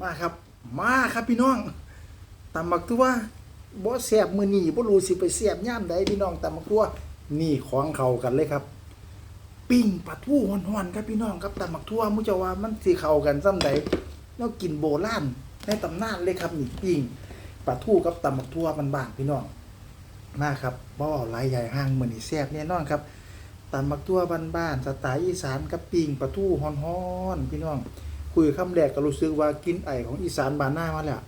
มาครับ มาครับพี่น้องตำบักตัวบ่แซ่บมื้อนี้บ่รู้สิไปแซ่บย่ามใดพี่น้องตำบักตัวนี่ของเขากันเลยครับปิ้งปลาทูฮ้อนๆครับพี่น้องครับตำบักทั่วมุเจ้าว่ามันสิเข้ากันซ้ำใดแล้วกินโบราณในตำนานเลยครับนี่ปิ้งปลาทูกับตำบักทั่วบ้านๆพี่น้องมาครับบ่หลายใหญ่ห้างมือนี้แซ่บแน่นอนครับตำบักทั่วบ้านๆสไตล์อีสานกับปิ้งปลาทูฮ้อนๆพี่น้อง คุยคำแรกก็รู้สึกว่ากินไอของอีสานบานหน้ามาแล้ว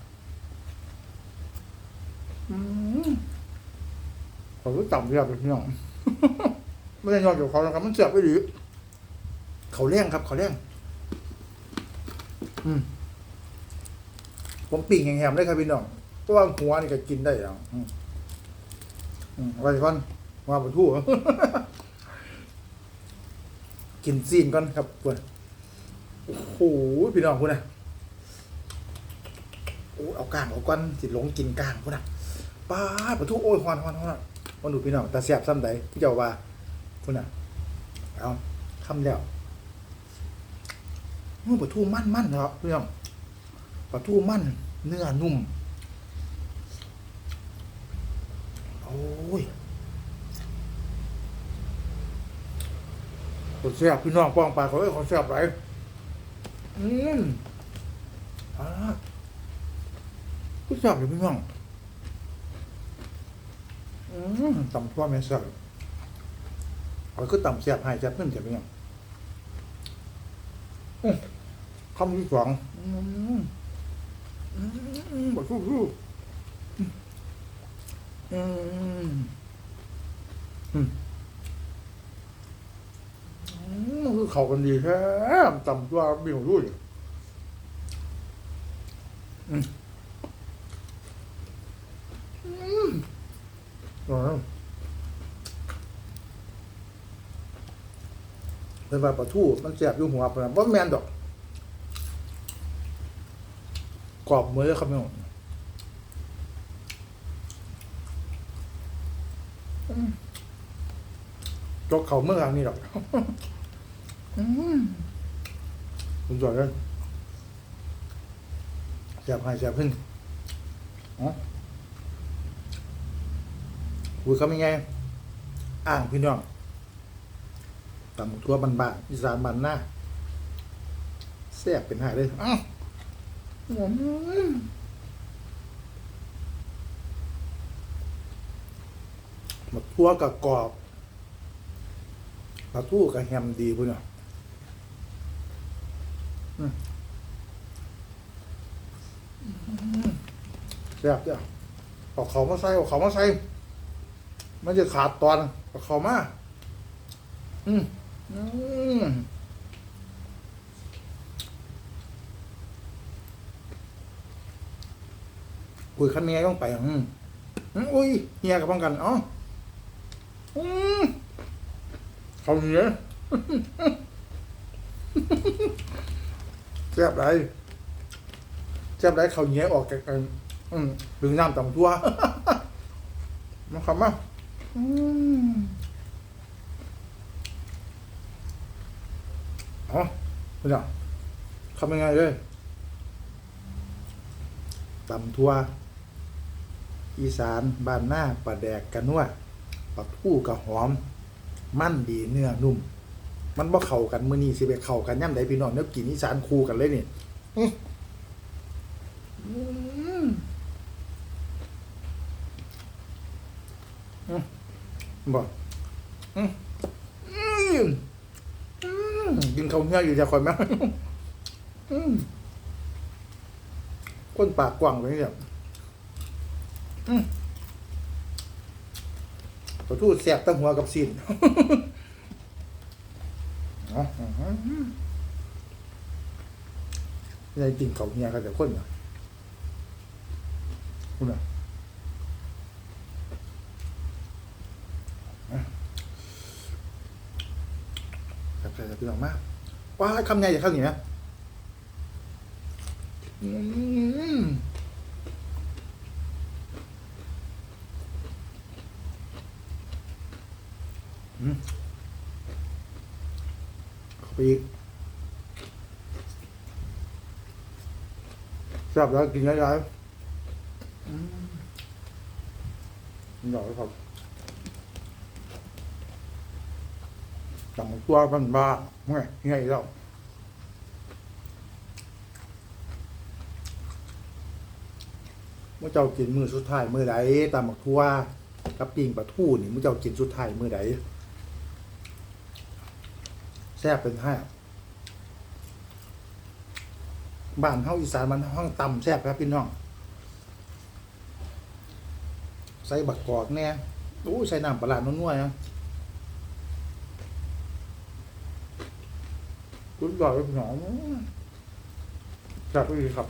อืมผมก็ต่ำเรียบเลยพี่น้องไม่ได้ยอดอยู่เขาแล้วครับมันเสียบไปหรือเขาเลี้ยงครับ เขาเลี้ยงอืมผมปิ่งแหมๆได้ครับพี่น้องเพราะว่าหัวนี่ก็กินได้แล้วอืมอืมอะไรก่อนว่าบนทั่วกินซีนก่อนครับเพื่อน โอ้โหพี่น้องคุณนะโอ้เอากลางเอาก้อนสิหลงกินกลางคุณนะป้าปะทุโอ้ยฮอนฮอนฮอนมาดูพี่น้องตาเสียบซ้ำใดพี่เจ้าว่าคุณนะเอาคำแล้วมันปะทูมั่นมั่นเนาะพี่น้องปะทูมั่น เนื้อนุ่ม โอ้ยคนเสียบพี่น้องป้องปลาเขาเอ้ยคนเสียบไร อืมอ่าผู้ชอบอยู่พี่น้องอืมต่ำทั่วแม่เสิร์ฟเอาคือต่ำเสียบให้จะเพิ่นจะพี่น้องอืมคำที่สองอืมอืมบดฟูฟูอืมอืมอืมมันคือ เข้ากันดีแท้ต่ำตัวบิ่งรู้อยู่อ๋อเป็นว่าปลาทูมันแสบอยู่หัวปะนะว่าแมนดอก กรอบมือเลยครับพี่น้องอืมจกเขาเมื่อครั้งนี้ดอก อืมคุณจอยเลยแสบให้แสบขึ้นอ๋อคุยเขาไม่ไง อ่างพี่น้องตำหมกทั่วบันบานอีสานบันหน้าแซ่บเป็นหายเลยอ้าวอืมหมกทั่วกับกรอบปลาทูกับแฮมดีพุ่นเนาะอืม แซ่บจ้ะเอาเขามาใส่เอาเขามาใส่ มันจะขาดตอนเอาเขามา อืมอืมคุยขันเมียต้องไปอืมอืมอุ้ยเฮียกับป้องกันอ๋ออืมเขาเนี้ย แซ่บไรแซ่บไรเขาเนี้ยออกจากกันอืมดึงน้ำต่ำตัวมาคำมาอืมอ๋อคุณอะทำยังไงเลยตำทัวอีสานบ้านหน้าปลาแดกกันนัวปลาทูกับหอม มั่นดีเนื้อนุ่ม มันบ่เข้ากันมื้อนี้สิไปเข้ากันย่ำใดพี่น้องเนื้อกินอีสานคู่กันเลยนี่อื้ออืมบอกอืมอืมอืมกินข้าวเหนียวอยู่จะคอยไหมอืมก้นปากกว้างไปเนี่ยอืมขอทูดแสบตั้งหัวกับซีนอ๋ออืม ยายกินข้าวเนียวกันแต่คนเนี่ยคุณอะครับใช่ครับพี่น้องมากว้าคำใหญ่อย่าเข้าอย่างนี้นะอืมอืมเข้าไปอีก แซ่บแล้วกินได้ไรอืมหน่อยครับจำตัวมันบ้าเมื่อไงแล้วเมื่อเจ้ากินมือสุดท้ายมือใดตามหมักทั่วกับปิงปลาทูนี่เมื่อเจ้ากินสุดท้ายมือใดแซ่บเป็นห้า บ้านเฮาอีสานมันห้องต่ำแซ่บครับพี่น้อง ใส่บักกอกแน่โอ้ยใส่น้ำปลาร้านัวๆนะคุณบอกเลยพี่น้องจับไปดีครับ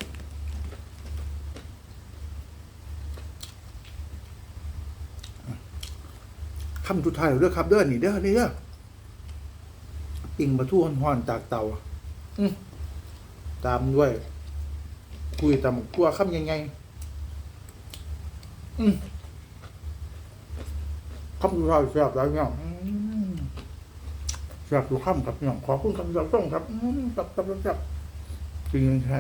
คำสุดท้ายเด้อครับเด้อนี่เด้อนี่เด้อปิ่งปลาทูห่อนๆจากเตาอืม ตามด้วย คุยตำกลัวคำยังไงอืมคำสุดท้ายแซ่บแล้วเนี่ยแซ่บทุกคำครับเนี่ยขอคุณคำเดียวต้องครับกับกับกับจริงใช่